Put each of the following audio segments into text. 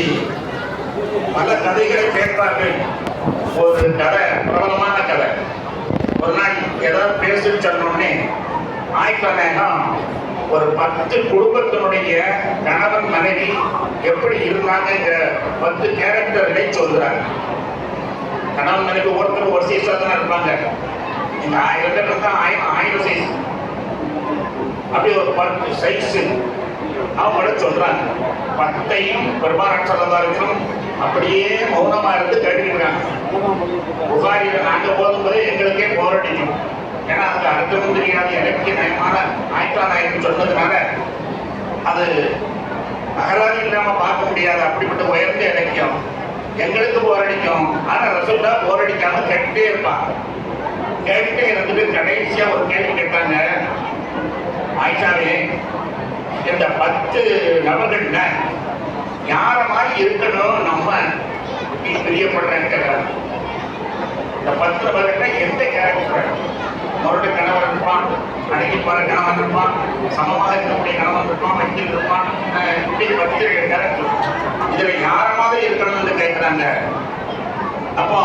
இப்படி பல கதைகளை கேட்பார்கள். ஒரு கதை பிரபலமான கதை. ஒரு நாள் ஏதாவது பேசுன்னு சொன்னோடனே ஆய்க்கநேகம் ஒரு பத்து குடும்பத்தினுடைய கணவன் மனைவி எப்படி இருந்தாங்கங்கிற பத்து கேரக்டர்களை சொல்கிறாங்க கணவன் மனைவி ஒருத்தர் ஒரு சைஸாக தான் இருப்பாங்க. இந்த ஆயிரம் பேர் தான் ஆயிரம் ஆயிரம் சைஸ் அப்படி ஒரு பத்து சைஸ் அவங்கள சொல்றாங்க. பத்தையும் பெருமாள் சொல்லதாருக்கும் அப்படியே மௌனமா இருந்து கேட்டுக்கிறாங்க புகாரியில நாங்க போகும்போது எங்களுக்கே போரடிக்கும் ஏன்னா அதுக்கு அர்த்தமும் தெரியாது. இலக்கிய நயமான நாயக்கா நாயகம் சொன்னதுனால அது அகராதி இல்லாம பார்க்க முடியாது. அப்படிப்பட்ட உயர்ந்த இலக்கியம். எங்களுக்கு போர் அடிக்கும். ஆனா ரசூல்லா போரடிக்காம கேட்டுட்டே இருப்பான் கேட்டுட்டே இருந்துட்டு கடைசியா ஒரு கேள்வி கேட்டாங்க. ஆயிஷாவே இந்த பத்து நபர்கள்ல யார மாதிரி இருக்கணும் நம்ம நீ இந்த பத்து நபர்கள்ல எந்த கேரக்டர் முரட்டு கணவன் இருப்பான் அடங்கி பல கணவன் இருப்பான் சமமாக இருக்கக்கூடிய கணவன் இருப்பான் வக்கீல் இருப்பான் இப்படி பத்து கேரக்டர் இதுல யார மாதிரி இருக்கணும்னு கேட்கிறாங்க அப்போ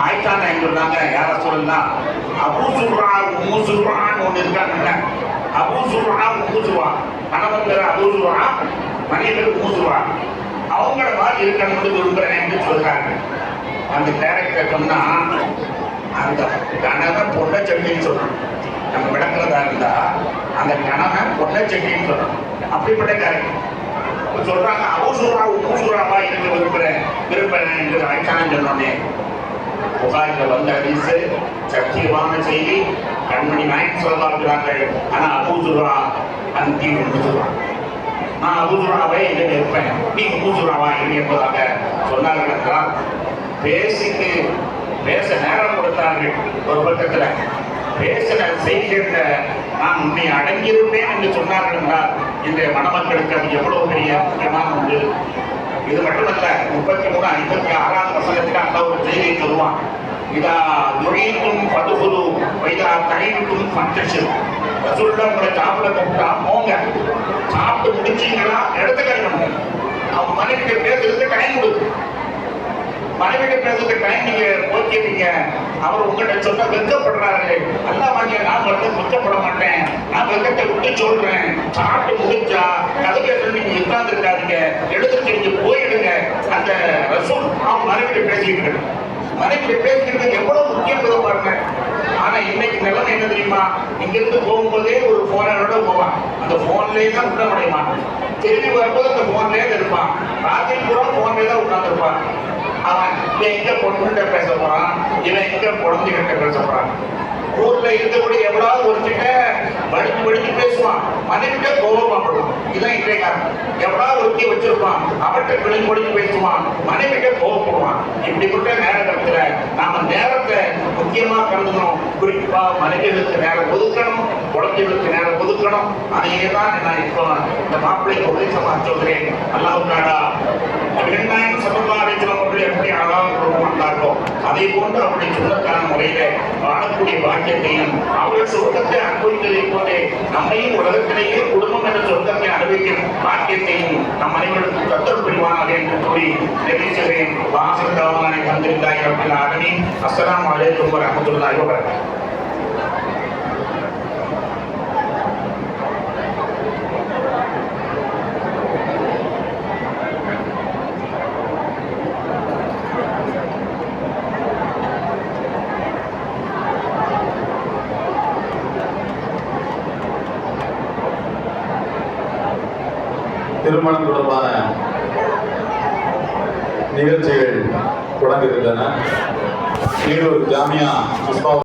ஆயிஷா நாயகம் யார சொல்லலாம் அபு சொல்றான் உம்மு சொல்றான்னு ஒண்ணு இருக்காங்க அபூ சுர்ரா உம்மு கணவன் பேர் அபூ சுர்ரா மனைவி பேர் உம்மு அவங்கள மாதிரி இருக்கணும்னு விரும்புறேன்னு சொல்றாங்க. அந்த கேரக்டர் சொன்னா அந்த கணவன் பொண்ணை செட்டின்னு சொல்லணும் நம்ம விளக்குறதா இருந்தா அந்த கணவன் பொண்ணை செட்டின்னு சொல்லணும் அப்படிப்பட்ட கேரக்டர் அப்ப சொல்றாங்க அவசூரா உப்புசூராவா இருக்க விரும்புறேன் விரும்புறேன் என்று ஆயிட்டான்னு சொன்னோன்னே புகாரில் வந்த ஹதீஸ் சத்தியமான செய்தி. கண்மணி நாயக் சொல்லலாங்கிறார்கள் ஆனா அபூசுரா அந்தி உமுசுரா நான் அபூசுராவை எங்க இருப்பேன் நீ உமுசுராவா என்று என்பதாக சொன்னார்கள் என்றால் பேசிக்கு பேச நேரம் கொடுத்தார்கள் ஒரு பக்கத்துல. பேசின செய்திகள்ல நான் உன்னை அடங்கியிருப்பேன் என்று சொன்னார்கள் என்றால் இன்றைய மணமக்களுக்கு அது எவ்வளவு பெரிய முக்கியமான ஒன்று. இது மட்டுமல்ல முப்பத்தி மூணு ஐம்பத்தி ஆறாம் வசனத்தில் அந்த ஒரு செய்தி சொல்லுவாங்க. இதா நுழைக்கும் பதுகுலு வைதா தகைக்கும் பஞ்சசு ரசூல்லா உங்களை சாப்பிட கூப்பிட்டா போங்க சாப்பிட்டு முடிச்சீங்களா இடத்த கழிக்கணும் அவங்க மனைவிக்கு பேசுறதுக்கு டைம் கொடுக்கு மனைவிக்கு பேசுறதுக்கு டைம் நீங்க போக்கிட்டீங்க அவர் உங்கள்கிட்ட சொன்ன வெட்கப்படுறாரு. அல்லா வாங்க நான் வந்து வெட்கப்பட மாட்டேன். நான் வெக்கத்தை விட்டு சொல்றேன். சாப்பிட்டு முடிஞ்சா கதை பேசுறது நீங்க உட்கார்ந்துருக்காதீங்க. எடுத்துட்டு நீங்க போயிடுங்க. அந்த ரசூல் அவன் மனைவிட்டு பேசிக்கிட்டு மனைவி பேசுகிறது எவ்வளவு முக்கியம் பாருங்க. ஆனா இன்னைக்கு நிலைமை என்ன தெரியுமா? இங்க இருந்து போகும்போதே ஒரு போனோட போவான். அந்த போன்லயே தான் உள்ள முடியுமா திரும்பி வரும்போது அந்த போன்லயே தான் இருப்பான். ராத்திரி பூரா போன்லயே தான் உட்கார்ந்துருப்பான். அவன் இவன் எங்க பொண்ணுகிட்ட பேச போறான்? இவன் எங்க குழந்தைகிட்ட பேச போறான்? ஊர்ல இருக்கக்கூடிய எவ்வளவு ஒருத்திட்ட வடிச்சு வடிச்சு பேசுவான். மனைவிட்ட கோபமாப்படுவான் இதான் இன்றைய காரணம் எவ்வளவு ஒருத்தி வச்சிருப்பான். அவட்ட கிளம்பி முடிச்சு பேசுவான். மனைவிட்ட கோபப்படுவான். இப்படிப்பட்ட நேரம் அந்த நேரத்தை முக்கியமா கருதணும் குறிப்பா மனைவிகளுக்கு நேரம் ஒதுக்கணும் குழந்தைகளுக்கு நேரம் ஒதுக்கணும். அதையே தான் நான் இப்போ இந்த மாப்பிள்ளைக்கு உதவி சொல்றேன் அல்லாஹ் இரண்டாயிரம் சமுதாயத்தில் அவர்கள் எப்படி அதை போன்று அவருடைய சொந்தக்கான முறையில வாழக்கூடிய பாக்கியத்தையும் அவர்கள் சொந்தத்தை அனுபவித்ததை போன்றே நம்மையும் உலகத்திலேயே குடும்பம் என்ற சொந்தத்தை அனுபவிக்கும் பாக்கியத்தையும் நம் அனைவருக்கும் கத்தல் புரிவானாக என்று கூறி தெரிவிக்கிறேன் வாசல் வந்திருந்தாய் அப்படின்னு ஆகமி அஸ்ஸலாமு அலைக்கும் வரஹ்மத்துல்லாஹி வபரகாத்துஹு திருமணம் தொடர்பான நிகழ்ச்சிகள் தொடங்குகின்றன. ஈரோடு ஜாமியா